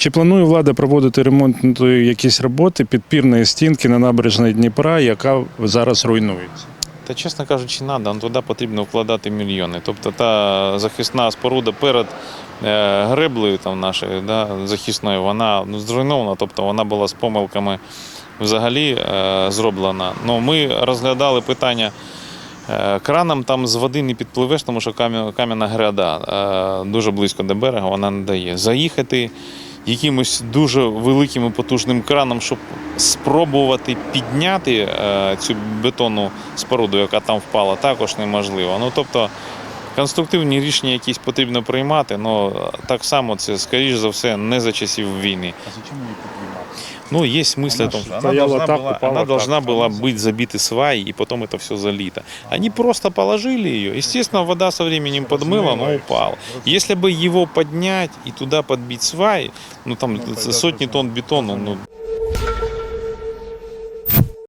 Чи планує влада проводити ремонтні якісь роботи підпірної стінки на набережній Дніпра, яка зараз руйнується? Та чесно кажучи, треба, туди потрібно вкладати мільйони. Тобто та захисна споруда перед е, греблею там нашою да, захисною, вона ну, зруйнована, тобто вона була з помилками взагалі е, зроблена. Ну, ми розглядали питання. е, Краном там з води не підпливеш, тому що кам'яна гряда е, дуже близько до берега, вона не дає. Заїхати якимось дуже великим і потужним краном, щоб спробувати підняти е, цю бетонну споруду, яка там впала, також неможливо. Ну тобто конструктивні рішення якісь потрібно приймати, але так само це, скоріш за все, не за часів війни. А за чим її піднімати? Ну, есть Она в том, что она должна, так, была, она так. должна была быть забиты сваи, и потом это все залито. Они просто положили ее. Естественно, вода со временем подмыла, но упала. Если бы его поднять и туда подбить сваи, ну там сотни тонн бетона, ну